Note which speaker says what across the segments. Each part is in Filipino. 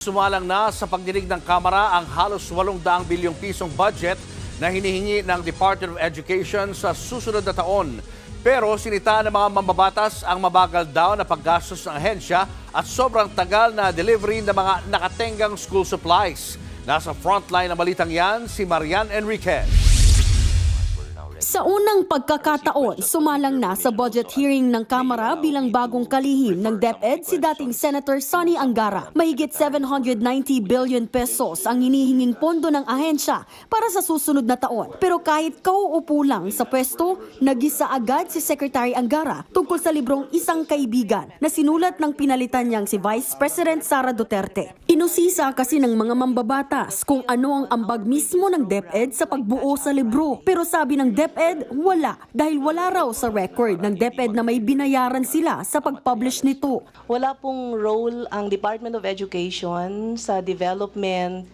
Speaker 1: Sumalang na sa pagdinig ng Kamara ang halos 800 bilyong pisong budget na hinihingi ng Department of Education sa susunod na taon. Pero sinita ng mga mambabatas ang mabagal daw na paggastos ng ahensya at sobrang tagal na delivery ng mga nakatenggang school supplies. Nasa frontline ng balitang yan si Marian Enriquez.
Speaker 2: Sa unang pagkakataon, sumalang na sa budget hearing ng Kamara bilang bagong kalihim ng DepEd si dating Senator Sonny Angara. Mahigit 790 billion pesos ang hinihinging pondo ng ahensya para sa susunod na taon. Pero kahit kauupo lang sa pwesto, nagisa agad si Secretary Angara tungkol sa librong Isang Kaibigan na sinulat ng pinalitan niyang si Vice President Sara Duterte. Inusisa kasi ng mga mambabatas kung ano ang ambag mismo ng DepEd sa pagbuo sa libro. Pero sabi ng DepEd, wala dahil wala raw sa record ng DepEd na may binayaran sila sa pag-publish nito.
Speaker 3: Wala pong role ang Department of Education sa development,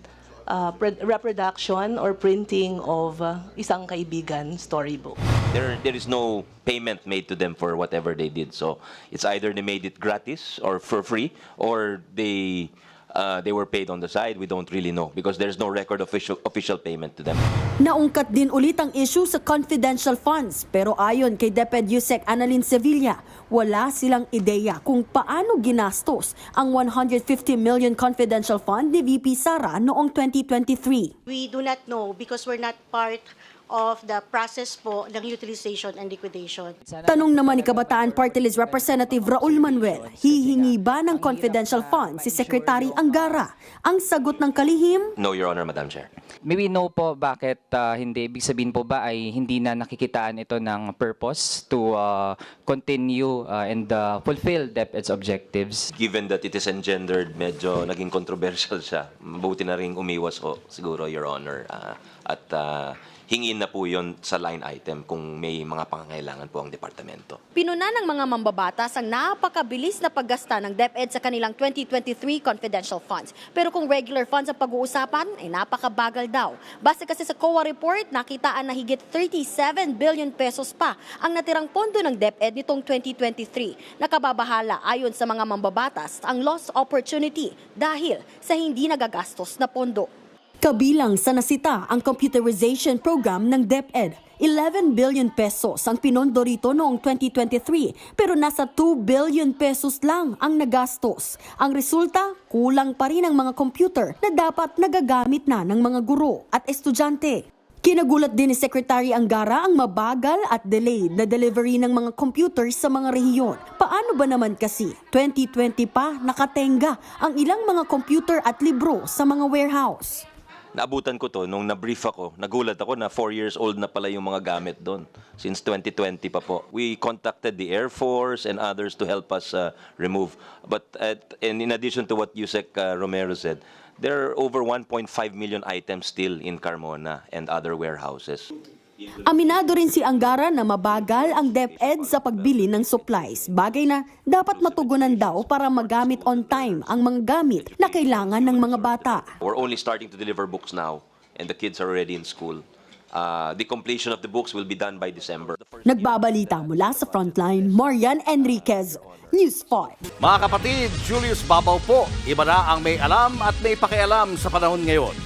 Speaker 3: uh, reproduction, or printing of uh, Isang Kaibigan storybook.
Speaker 4: There, there is no payment made to them for whatever they did. So it's either they made it gratis or for free, or they uh, they were paid on the side. We don't really know because there's no record of official official payment to them.
Speaker 2: Naungkat din ulit ang issue sa confidential funds pero ayon kay DepEd Yusek Annalyn Sevilla, wala silang ideya kung paano ginastos ang 150 million confidential fund ni VP Sara noong 2023.
Speaker 5: We do not know because we're not part of the process po ng utilization and liquidation.
Speaker 2: Tanong naman ni Kabataan Party List Representative Raul Manuel, hihingi ba ng confidential funds si Secretary Angara? Ang sagot ng kalihim,
Speaker 4: No, Your Honor, Madam Chair.
Speaker 6: Maybe no po, bakit ah, hindi? Ibig sabihin po ba ay hindi na nakikitaan ito ng purpose to ah, continue ah, and ah, fulfill DepEd's objectives?
Speaker 4: Given that it is engendered, medyo naging controversial siya. Mabuti na rin umiwas ko, siguro, Your Honor. Ah, at ah, hingin na po yon sa line item kung may mga pangangailangan po ang departamento.
Speaker 2: Pinuna ng mga mambabatas ang napakabilis na paggasta ng DepEd sa kanilang 2023 confidential funds. Pero kung regular funds ang pag-uusapan, ay napakabagal daw. Base kasi sa COA report, nakitaan na higit 37 billion pesos pa ang natirang pondo ng DepEd nitong 2023. Nakababahala ayon sa mga mambabatas ang lost opportunity dahil sa hindi nagagastos na pondo. Kabilang sa nasita ang computerization program ng DepEd. 11 billion pesos ang pinondo rito noong 2023 pero nasa 2 billion pesos lang ang nagastos. Ang resulta, kulang pa rin ang mga computer na dapat nagagamit na ng mga guro at estudyante. Kinagulat din ni Secretary Angara ang mabagal at delayed na delivery ng mga computers sa mga rehiyon. Paano ba naman kasi 2020 pa nakatenga ang ilang mga computer at libro sa mga warehouse?
Speaker 4: Naabutan ko to nung na-brief ako. Nagulat ako na 4 years old na pala yung mga gamit doon. Since 2020 pa po. We contacted the Air Force and others to help us uh, remove. But at, and in addition to what Yusek uh, Romero said, there are over 1.5 million items still in Carmona and other warehouses.
Speaker 2: Aminado rin si Angara na mabagal ang DepEd sa pagbili ng supplies. Bagay na dapat matugunan daw para magamit on time ang mga gamit na kailangan ng mga bata.
Speaker 4: We're only starting to deliver books now and the kids are already in school. Uh, the completion of the books will be done by December.
Speaker 2: Nagbabalita mula sa frontline, Marian Enriquez, News 5.
Speaker 1: Mga kapatid, Julius Babaw po. Iba na ang may alam at may pakialam sa panahon ngayon.